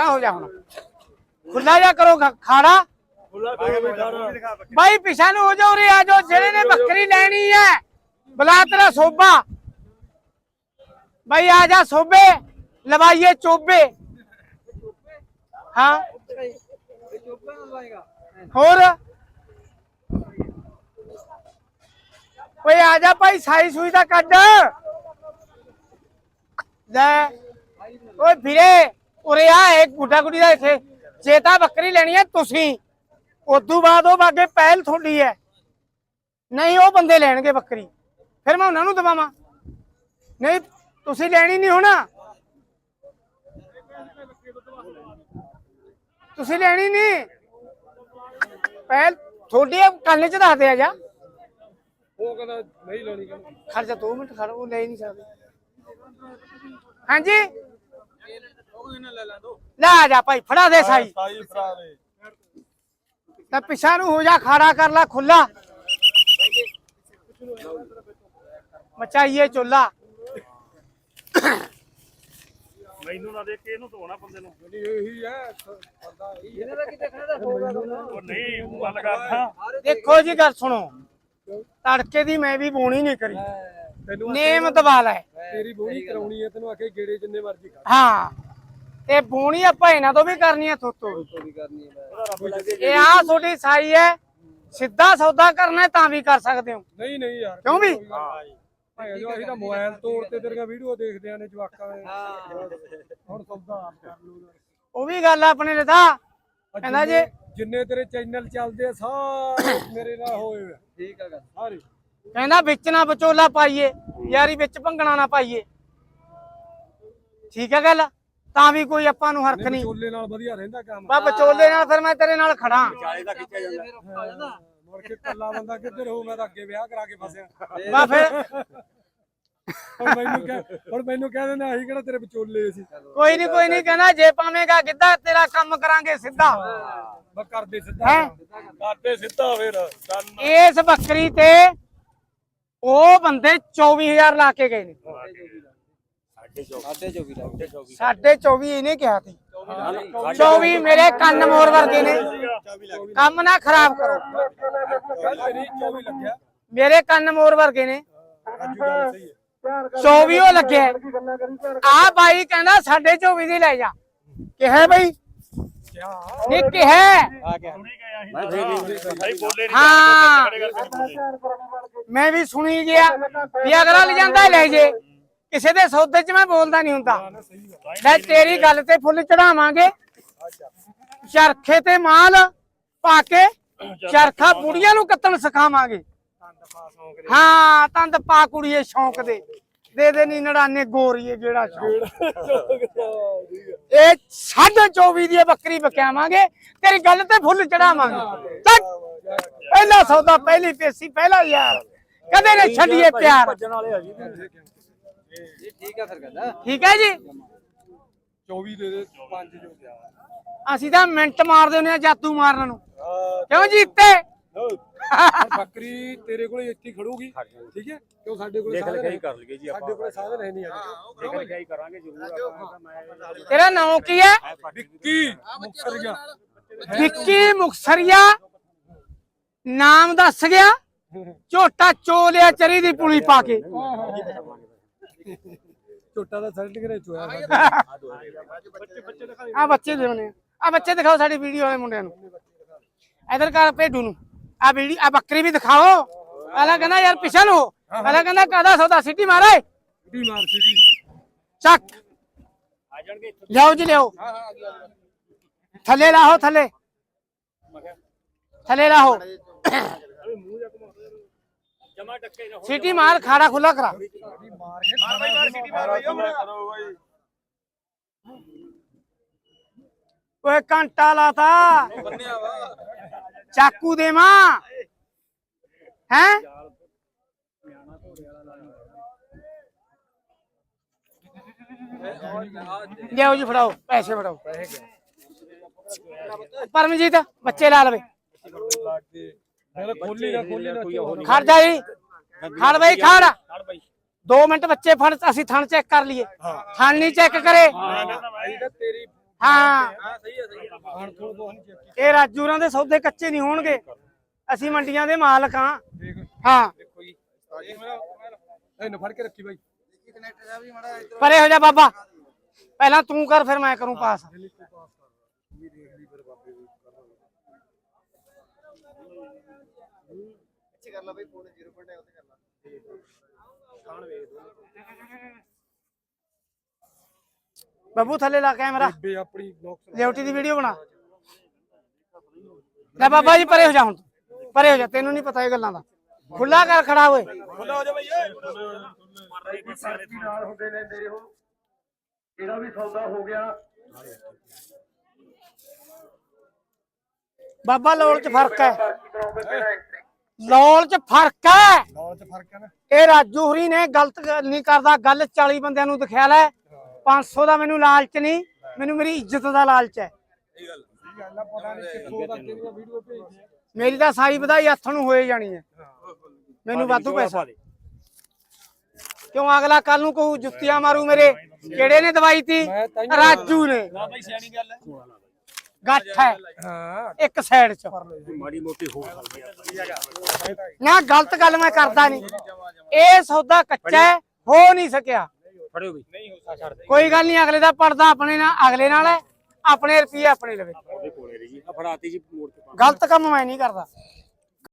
ਪਰਾਂ ਹੋ ਜਾ ਹੁਣ ਖੁੱਲਾ ਜਾ ਕਰੋ ਖ- ਖਾੜਾ ਬਾਈ ਪਿਛਾ ਨੂੰ ਹੋ ਜਾ ਉਰੇ ਆ ਜਾਓ ਜਿਹੜੇ ਨੇ ਬੱਕਰੀ ਲੈਣੀ ਹੈ ਬੁਲਾ ਤੇਰਾ ਸੋਭਾ ਬਾਈ ਆ ਜਾ ਸੋਭੇ ਲਵਾਈਏ ਚੋਬੇ ਹਾਂ ਹੋਰ ਓਏ ਆ ਜਾ ਭਾਈ ਸਾਈ ਸੂਈ ਦਾ ਕੱਢ ਲੈ ਓਏ ਵੀਰੇ ਉਰੇ ਆ ਇੱਕ ਗੁੱਡਾ ਗੁੱਡੀ ਦਾ ਇੱਥੇ। ਜੇ ਤਾਂ ਬੱਕਰੀ ਲੈਣੀ ਹੈ ਤੁਸੀਂ। ਉਦੋਂ ਬਾਅਦ ਉਹ ਬਾਗੇ ਪਹਿਲ ਤੁਹਾਡੀ ਹੈ। ਨਹੀਂ ਉਹ ਬੰਦੇ ਲੈਣਗੇ ਬੱਕਰੀ। ਫਿਰ ਮੈਂ ਉਹਨਾਂ ਨੂੰ ਦਵਾਵਾਂ। ਨਹੀਂ ਤੁਸੀਂ ਲੈਣੀ ਨਹੀਂ ਹੋਣਾ। ਤੁਸੀਂ ਲੈਣੀ ਨਹੀਂ। ਪਹਿਲ ਤੁਹਾਡੇ ਕੰਨ ਚ ਦੱਸਦੇ ਆ ਜਾ। ਉਹ ਕਹਿੰਦਾ ਨਹੀਂ ਲੈਣੀ ਕਹਿੰਦਾ। ਖੜ ਜਾ 2 ਮਿੰਟ ਖੜ ਉਹ ਲੈ ਨਹੀਂ ਸਕਦੇ। ਹਾਂਜੀ? ਲੈ ਆ ਜਾ ਭਾਈ ਫੜਾ ਦੇ ਸਾਈ। ਦੇ। ਤਾਂ ਪਿਛਾ ਨੂੰ ਹੋ ਜਾ ਖਾੜਾ ਕਰ ਲੈ ਖੁੱਲਾ। ਮਚਾਈਏ ਚੁੱਲਾ। ਮੈਨੂੰ ਨਾ ਦੇਖ ਕੇ ਇਹਨੂੰ ਧੋਣਾ ਬੰਦੇ ਨੂੰ। ਨਹੀਂ ਇਹੀ ਹੈ ਬੰਦਾ ਇਹੀ ਹੈ। ਉਹ ਨਹੀਂ ਗੱਲ ਕਰਦਾ। ਦੇਖੋ ਜੀ ਗੱਲ ਸੁਣੋ। ਤੜਕੇ ਦੀ ਮੈਂ ਵੀ ਬੋਣੀ ਨਹੀਂ ਕਰੀ। ਤੈਨੂੰ ਨੇਮ ਦਬਾ ਲੈ। ਤੇਰੀ ਬੋਣੀ ਕਰਾਉਣੀ ਹੈ ਤੈਨੂੰ ਆਖੇ ਗੇੜੇ ਜਿੰਨੇ ਮਰਜ਼ੀ ਕਰ ਹਾਂ। ਤੇ ਬੋਣੀ ਆਪਾਂ ਇਹਨਾਂ ਤੋਂ ਵੀ ਕਰਨੀ ਹੈ ਥੋਤੋਂ ਇਹ ਆ ਤੁਹਾਡੀ ਸਾਈ ਹੈ ਸਿੱਧਾ ਸੌਦਾ ਕਰਨਾ ਹੈ ਤਾਂ ਵੀ ਕਰ ਸਕਦੇ ਹੋ। ਨਹੀਂ ਨਹੀਂ ਯਾਰ ਕਿਉਂ ਵੀ? ਭਾਈ ਜੋ ਅਸੀਂ ਤਾਂ ਮੋਬਾਈਲ ਤੋੜ ਤੇ ਤੇਰੀਆਂ ਵੀਡੀਓ ਦੇਖਦੇ ਆਂ ਨੇ ਜਵਾਕਾਂ ਦੇ। ਹੁਣ ਸੌਦਾ ਆਪ ਕਰ ਲੂ ਉਹ ਵੀ ਗੱਲ ਆਪਣੇ ਨੇ ਤਾਂ। ਕਹਿੰਦਾ ਜੇ ਜਿੰਨੇ ਤੇਰੇ ਚੈਨਲ ਚੱਲਦੇ ਆ ਸਾਰੇ ਮੇਰੇ ਨਾਲ ਹੋਏ ਹੋਏ ਠੀਕ ਆ ਗੱਲ। ਸਾਰੇ। ਕਹਿੰਦਾ ਵਿੱਚ ਨਾ ਵਿਚੋਲਾ ਪਾਈਏ ਯਾਰੀ ਵਿੱਚ ਭੰਗਣਾ ਨਾ ਪਾਈਏ। ਠੀਕ ਹੈ ਗੱਲ? ਤਾਂ ਵੀ ਕੋਈ ਆਪਾਂ ਨੂੰ ਹਰਖ ਨਹੀਂ ਚੋਲੇ ਨਾਲ ਵਧੀਆ ਰਹਿੰਦਾ ਕੰਮ। ਬਾ ਵਿਚੋਲੇ ਨਾਲ ਫਿਰ ਮੈਂ ਤੇਰੇ ਨਾਲ ਖੜਾ। ਮੁੜ ਕੇ ਕੱਲਾ ਬੰਦਾ ਕਿੱਧਰ ਹੋ ਮੈਂ ਤਾਂ ਅੱਗੇ ਵਿਆਹ ਕਰਾ ਕੇ ਫਸਿਆ। ਬਾ ਫਿਰ ਹੁਣ ਮੈਨੂੰ ਕਹਿ ਹੁਣ ਮੈਨੂੰ ਕਹਿ ਦਿੰਦੇ ਅਸੀਂ ਕਿਹੜਾ ਤੇਰੇ ਵਿਚੋਲੇ ਸੀ? ਕੋਈ ਨਹੀਂ ਕੋਈ ਨਹੀਂ ਕਹਿੰਦਾ ਜੇ ਪਾਵੇਂਗਾ ਗਿੱਧਾ ਤੇਰਾ ਕੰਮ ਕਰਾਂਗੇ ਸਿੱਧਾ। ਬਸ ਕਰਦੇ ਸਿੱਧਾ ਹੈ? ਕਰਦੇ ਸਿੱਧਾ ਫੇਰ ਇਸ ਬੱਕਰੀ ਤੇ ਉਹ ਬੰਦੇ 24000 ਲਾ ਕੇ ਗਏ ਨੇ। ਸਾਡੇ 24 ਇਹਨੇ ਕਿਹਾ ਸੀ। 24 ਮੇਰੇ ਕੰਨ ਮੋਰ ਵਰਗੇ ਨੇ। ਕੰਮ ਨਾ ਖਰਾਬ ਕਰੋ। ਮੇਰੇ ਕੰਨ ਮੋਰ ਵਰਗੇ ਨੇ। 24 ਉਹ ਲੱਗਿਆ। ਆ ਬਾਈ ਕਹਿੰਦਾ ਸਾਢੇ 24 ਦੀ ਲੈ ਜਾ। ਕਿਹਾ ਬਈ? ਨਹੀਂ, ਕਿਹਾ ਹਾਂ। ਮੈਂ ਵੀ ਸੁਣੀ ਗਿਆ ਵੀ ਅਗਲਾ ਲੈ ਜਾਂਦਾ ਲੈ ਜੇ। ਕਿਸੇ ਦੇ ਸੌਦੇ 'ਚ ਮੈਂ ਬੋਲਦਾ ਨਹੀਂ ਹੁੰਦਾ। ਸਹੀ ਹੈ ਲੈ ਤੇਰੀ ਗੱਲ ਤੇ ਫੁੱਲ ਚੜਾਵਾਂਗੇ। ਚਰਖੇ ਤੇ ਮਾਲ ਪਾ ਕੇ ਚਰਖਾ ਬੁੜੀਆਂ ਨੂੰ ਕੱਤਣ ਸਿਖਾਵਾਂਗੇ। ਹੋ ਤੰਦ ਪਾ ਕੁੜੀਏ ਸ਼ੌਂਕ ਦੇ। ਦੇ ਦੇ ਨੀ ਨੜਾਨੇ ਗੋਰੀਏ ਜਿਹੜਾ ਸ਼ੌਂਕ। ਇਹ ਸਾਢੇ 24 ਦੀ ਬੱਕਰੀ ਬਕਿਆਵਾਂਗੇ ਤੇਰੀ ਗੱਲ ਤੇ ਫੁੱਲ ਚੜਾਵਾਂਗੇ। ਪਹਿਲਾ ਸੌਦਾ ਪਹਿਲੀ ਪੇਸੀ ਪਹਿਲਾ ਯਾਰ। ਕਦੇ ਨੇ ਛੱਡੀਏ ਪਿਆਰ। ਠੀਕ ਹੈ ਜੀ। 24 ਦੇ ਦੇ 5 ਜੋ ਗਿਆ। ਅਸੀਂ ਤਾਂ ਮਿੰਟ ਮਾਰਦੇ ਹੁੰਦੇ ਆ ਜਾਤੂ ਮਾਰਨ ਨੂੰ। ਕਿਉਂ ਜੀਤੇ ਬੱਕਰੀ ਤੇਰੇ ਕੋਲ ਇੱਥੇ ਹੀ ਖੜੂਗੀ। ਠੀਕ ਹੈ? ਕਿਉਂ ਸਾਡੇ ਕੋਲ ਸਾਧਨ ਹੈ? ਕਰ ਲਈਏ ਜੀ ਸਾਡੇ ਕੋਲ ਸਾਧਨ ਹੈ ਨਹੀਂ ਯਾਰ ਦੇਖ ਲਿਖਾਈ ਕਰਾਂਗੇ ਜ਼ਰੂਰ ਆਪਾਂ ਤੇਰਾ ਨਾਮ ਕੀ ਹੈ? ਵਿੱਕੀ ਮੁਕਸਰ ਗਿਆ ਵਿੱਕੀ ਮੁਕਸਰੀਆ। ਨਾਮ ਦੱਸ ਗਿਆ। ਝੋਟਾ ਚੋ ਲਿਆ ਚਰੀ ਦੀ ਪੁਲੀ ਪਾ ਕੇ। ਛੋਟਾ ਦਾ ਸਰਟੀਫਿਕੇਟ ਚੋਇਆ ਆ ਬੱਚੇ ਲਿਆਉਣੇ ਆ। ਬੱਚੇ ਦਿਖਾਓ ਸਾਡੀ ਵੀਡੀਓ ਵਾਲੇ ਮੁੰਡਿਆਂ ਨੂੰ। ਇਧਰ ਕਰ ਭੇਡੂ ਨੂੰ। ਆ ਵੀਡੀਓ ਆ ਬੱਕਰੀ ਵੀ ਦਿਖਾਓ। ਪਹਿਲਾਂ ਕਹਿੰਦਾ ਯਾਰ ਪਿਛਲ ਹੋ। ਪਹਿਲਾਂ ਕਹਿੰਦਾ ਕਾਦਾ ਸੌਦਾ ਸਿੱਟੀ ਮਾਰੇ। ਡੀ ਮਾਰ ਸਿਟੀ। ਚੱਕ। ਲਿਆਓ ਜੀ ਲਿਆਓ। ਥੱਲੇ ਲਾਹੋ ਥੱਲੇ। ਥੱਲੇ ਲਾਹੋ। ਜਮਾ ਟੱਕੇ ਨਾ ਸਿੱਟੀ ਮਾਰ ਖਾੜਾ ਖੁੱਲਾ ਕਰਾ। ਮਾਰ ਬਾਈ ਮਾਰ ਸਿੱਟੀ ਮਾਰ ਬਾਈ ਕਰੋ ਬਾਈ ਓਏ ਘੰਟਾ ਲਾਤਾ ਬੰਨਿਆ ਵਾ ਚਾਕੂ ਦੇਵਾਂ ਹੈ ਲਿਆਓ ਜੀ ਫੜਾਓ ਪੈਸੇ ਫੜਾਓ ਪਰਮਜੀਤ ਬੱਚੇ ਲਾ ਲਵੇ ਫਿਰ ਖੋਲੀ ਨਾ ਖੋਲੀ ਨਾ ਚੋਰ। ਖੜ ਜਾ ਜੀ ਖੜ ਬਈ ਖੜ ਖੜ ਬਾਈ 2 ਮਿੰਟ ਬੱਚੇ ਫੜ ਅਸੀਂ ਥਣ ਚੈੱਕ ਕਰ ਲਈਏ। ਥਣ ਨਹੀਂ ਚੈੱਕ ਕਰੇ। ਹਾਂ। ਇਹ ਰਾਜੂਰਾਂ ਦੇ ਸੌਦੇ ਕੱਚੇ ਨਹੀਂ ਹੋਣਗੇ। ਅਸੀਂ ਮੰਡੀਆਂ ਦੇ ਮਾਲਕ ਹਾਂ। ਹਾਂ। ਇਹਨੂੰ ਫੜ ਕੇ ਰੱਖੀ ਬਾਈ। ਪਰੇ ਹੋ ਜਾ ਬਾਬਾ। ਪਹਿਲਾਂ ਤੂੰ ਕਰ ਫਿਰ ਮੈਂ ਕਰੂੰ ਪਾਸ। ਬੱਬੂ ਥੱਲੇ ਲਾ ਕੈਮਰਾ। ਬੇ ਆਪਣੀ ਨੌਕਸ ਲਿਓਟੀ ਦੀ ਵੀਡੀਓ ਬਣਾ। ਲੈ ਬਾਬਾ ਜੀ ਪਰੇ ਹੋ ਜਾ ਹੁਣ। ਤੂੰ। ਪਰੇ ਹੋ ਜਾ ਤੈਨੂੰ ਨਹੀਂ ਪਤਾ ਇਹ ਗੱਲਾਂ ਦਾ। ਖੁੱਲਾ ਕਰ ਖੜਾ ਹੋਏ। ਖੁੱਲਾ ਹੋ ਜਾ ਬਈ ਨਾਲ ਹੁੰਦੇ ਨੇ ਮੇਰੇ ਹੁਣ ਇਹਦਾ ਵੀ ਸੌਦਾ ਹੋ ਗਿਆ ਬਾਬਾ ਲੋਲ ਚ ਫ਼ਰਕ ਹੈ। ਲੋਲ ਚ ਫ਼ਰਕ ਹੈ। ਨਾਲ ਚ ਫ਼ਰਕ ਹੈ ਨਾ। ਇਹ ਰਾਜੂ ਹੁਰੀ ਨੇ ਗਲਤ ਗ- ਨਹੀਂ ਕਰਦਾ ਗੱਲ 40 ਬੰਦਿਆਂ ਨੂੰ ਦਿਖਿਆ ਲੈ। 500 ਦਾ ਮੈਨੂੰ ਲਾਲਚ ਨਹੀਂ ਮੈਨੂੰ ਮੇਰੀ ਇੱਜ਼ਤ ਦਾ ਲਾਲਚ ਹੈ। ਇਹ ਗੱਲ ਆ ਪਤਾ ਨਹੀਂ ਕਿੱਥੋਂ ਤੱਕ ਇਹਦੀਆਂ ਵੀਡੀਓ ਭੇਜਦੇ ਮੇਰੀ ਤਾਂ ਸਾਈ ਵਧਾਈ ਹੱਥ ਨੂੰ ਹੋਏ ਜਾਣੀ ਹੈ। ਮੈਨੂੰ ਵਾਧੂ ਪੈਸਾ। ਕਿਉਂ ਅਗਲਾ ਕੱਲ ਨੂੰ ਕਹੂ ਜੁੱਤੀਆਂ ਮਾਰੂ ਮੇਰੇ? ਕਿਹੜੇ ਨੇ ਦਵਾਈ ਤੀ? ਰਾਜੂ ਨੇ। ਨਾ ਬਈ ਸਿਆਣੀ ਗੱਲ ਹੈ। ਗੱਠ ਹੈ। ਹਾਂ। ਇੱਕ ਸਾਈਡ 'ਚ। ਮਾੜੀ ਮੋਟੀ ਹੋ ਸਕਦੀ ਹੈ ਨਾ ਗਲਤ ਗੱਲ ਮੈਂ ਕਰਦਾ ਨਹੀਂ। ਇਹ ਸੌਦਾ ਕੱਚਾ ਹੈ ਹੋ ਨਹੀਂ ਸਕਿਆ। ਫੜਿਓ ਬਈ ਨਹੀਂ ਹੋ ਛੱਡ ਦੇ ਕੋਈ ਗੱਲ ਨਹੀਂ ਅਗਲੇ ਦਾ ਪੜਦਾ ਆਪਣੇ ਨਾਲ ਅਗਲੇ ਨਾਲ ਹੈ ਆਪਣੇ ਰੁਪਏ ਆਪਣੇ ਲਵੇ। ਆ ਗਲਤ ਕੰਮ ਮੈਂ ਨਹੀਂ ਕਰਦਾ।